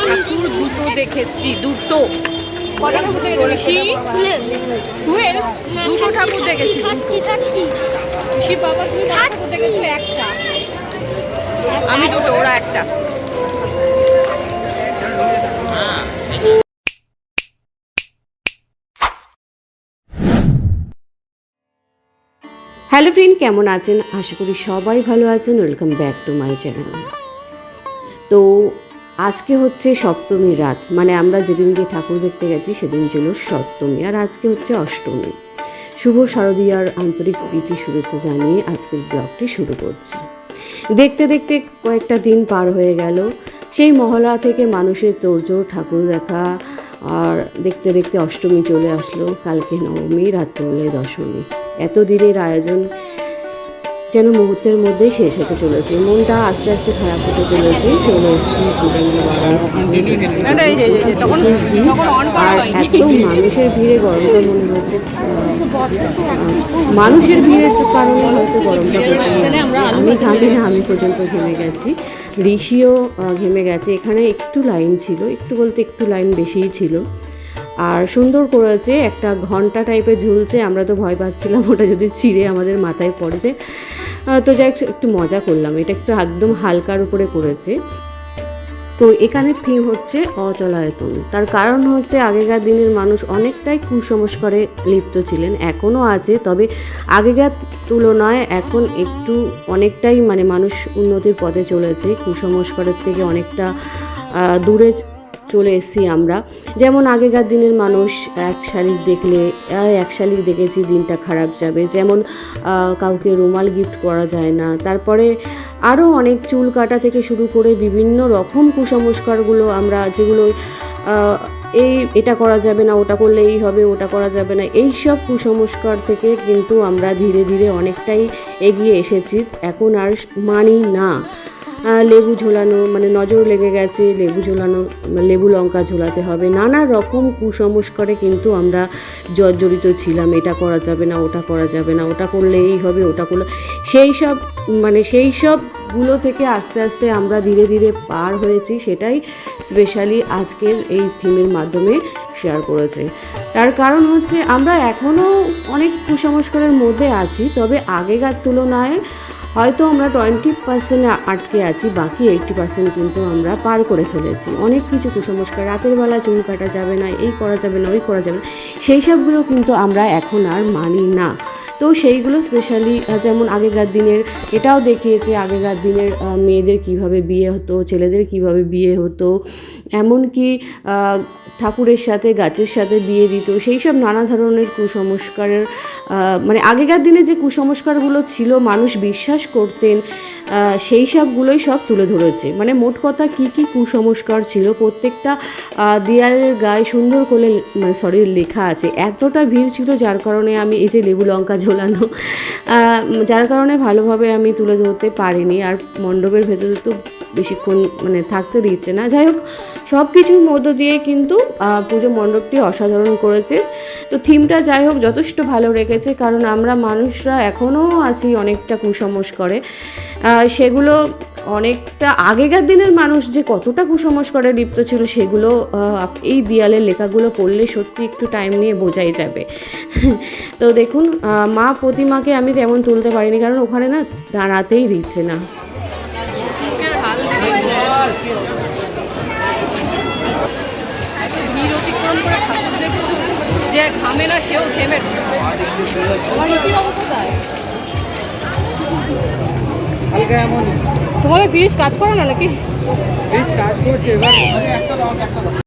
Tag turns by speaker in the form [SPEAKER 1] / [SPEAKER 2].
[SPEAKER 1] ঠাকুর দুটো। দেখেছি? দুটো দুটো ঠাকুর দেখেছি বাবা তুমি ঠাকুর দেখেছ একটা। আমি দুটো ওরা একটা।
[SPEAKER 2] হ্যালো ফ্রেন্ড, কেমন আছেন? আশা করি সবাই ভালো আছেন। Welcome back to my channel. তো আজকে হচ্ছে সপ্তমীর রাত। মানে আমরা যেদিনকে ঠাকুর দেখতে গেছি, সেদিন ছিল সপ্তমী। আর আজকে হচ্ছে অষ্টমী। শুভ শারদীয়ার আন্তরিক প্রীতি, শুভেচ্ছা জানিয়ে আজকের ব্লগটি শুরু করছি। দেখতে দেখতে কয়েকটা দিন পার হয়ে গেল। সেই মহলা থেকে মানুষের তোড়জোড়, ঠাকুর দেখা আর দেখতে দেখতে অষ্টমী চলে আসলো কালকে নবমী রাত্রে হলে দশমী। এত দিনের আয়োজন যেন মুহূর্তের মধ্যেই শেষ হতে চলেছে। মনটা আস্তে আস্তে খারাপ হতে চলেছে। চলে এসেছি আর এত মানুষের ভিড়ে গরমটা মনে হয়েছে। মানুষের ভিড়ের কারণে হয়তো গরমটা আমি ঘামি না আমি পর্যন্ত ঘেমে গেছি। ঋষিও ঘেমে গেছে। এখানে একটু লাইন ছিল। একটু বলতে একটু লাইন বেশিই ছিল। আর সুন্দর করেছে একটা ঘণ্টা টাইপের ঝুলছে আমরা তো ভয় পাচ্ছিলাম ওটা যদি ছিঁড়ে আমাদের মাথায় পড়ে যে আহ, তো যাই একটু মজা করলাম এটা একটু একদম হালকার উপরে করেছে। তো এখানে থিম হচ্ছে অচলায়তন তার কারণ হচ্ছে আগেকার দিনের মানুষ অনেকটাই কুসংস্কারে লিপ্ত ছিলেন এখনও আছে তবে আগেকার তুলনায় এখন একটু অনেকটাই মানে মানুষ উন্নতির পথে চলেছে কুসংস্কারের থেকে অনেকটা দূরে চলে এসেছি আমরা। যেমন আগেকার দিনের মানুষ এক শালিক দেখলে এক শালিক দেখেছি দিনটা খারাপ যাবে। যেমন কাউকে রুমাল গিফট করা যায় না। তারপরে আরও অনেক চুল কাটা থেকে শুরু করে বিভিন্ন রকম কুসংস্কারগুলো আমরা যেগুলো এই এটা করা যাবে না, ওটা করলে এই হবে, ওটা করা যাবে না এই সব কুসংস্কার থেকে কিন্তু আমরা ধীরে ধীরে অনেকটাই এগিয়ে এসেছি। এখন আর মানি না। লেবু ঝোলানো মানে নজর লেগে গেছে লেবু ঝোলানো লেবু লঙ্কা ঝোলাতে হবে। নানা রকম কুসংস্কারে কিন্তু আমরা জর্জরিত ছিলাম, এটা করা যাবে না, ওটা করা যাবে না, ওটা করলে এই হবে, ওটা করলে। সেই সব মানে সেই সবগুলো থেকে আস্তে আস্তে আমরা ধীরে ধীরে পার হয়েছি, সেটাই স্পেশালি আজকের এই থিমের মাধ্যমে শেয়ার করেছে। তার কারণ হচ্ছে আমরা এখনও অনেক কুসংস্কারের মধ্যে আছি, তবে আগেকার তুলনায় হয়তো আমরা টোয়েন্টি পার্সেন্ট আটকে আছি, বাকি এইটটি পার্সেন্ট কিন্তু আমরা পার করে ফেলেছি। অনেক কিছু কুসংস্কার, রাতের বেলা চুল কাটা যাবে না, এই করা যাবে না, ওই করা যাবে না, সেই সবগুলো কিন্তু আমরা এখন আর মানি না। তো সেইগুলো স্পেশালি যেমন আগেকার দিনের, এটাও দেখিয়েছে আগেকার দিনের মেয়েদের কীভাবে বিয়ে হতো, ছেলেদের কীভাবে বিয়ে হতো, এমনকি ঠাকুরের সাথে, গাছের সাথে বিয়ে দিত সেই সব নানা ধরনের কুসংস্কারের মানে আগেকার দিনে যে কুসংস্কারগুলো ছিল, মানুষ বিশ্বাস করতেন সেই সবগুলোই সব তুলে ধরেছে। মানে মোট কথা কি কি কুসংস্কার ছিল, প্রত্যেকটা দেয়ালের গায়ে সুন্দর করে মানে সরি লেখা আছে। এতটা ভিড় ছিল যার কারণে আমি এই যে লেবু লঙ্কা ঝোলানো যার কারণে ভালোভাবে আমি তুলে ধরতে পারিনি। আর মণ্ডপের ভেতরে তো বেশিক্ষণ মানে থাকতে দিচ্ছে না। যাই হোক সব কিছুর মধ্য দিয়ে কিন্তু পুজো মণ্ডপটি অসাধারণ করেছে। তো থিমটা যাই হোক যথেষ্ট ভালো রেখেছে, কারণ আমরা মানুষরা এখনও আছি অনেকটা কুসংস্কারে। সেগুলো অনেকটা আগেকার দিনের মানুষ যে কতটা কুসংস্কারে লিপ্ত ছিল, সেগুলো এই দেয়ালের লেখাগুলো পড়লে সত্যি একটু টাইম নিয়ে বোঝাই যাবে। তো দেখুন মা প্রতিমাকে আমি তেমন তুলতে পারিনি, কারণ ওখানে না দাঁড়াতেই দিচ্ছে না।
[SPEAKER 1] ভিড় অতিক্রম করে ঠাকুর দেখছ যে ঘামে না সেও ঘেমে তোমাদের ফ্রিজ কাজ করে না নাকি?
[SPEAKER 3] ফ্রিজ কাজ করছে এবার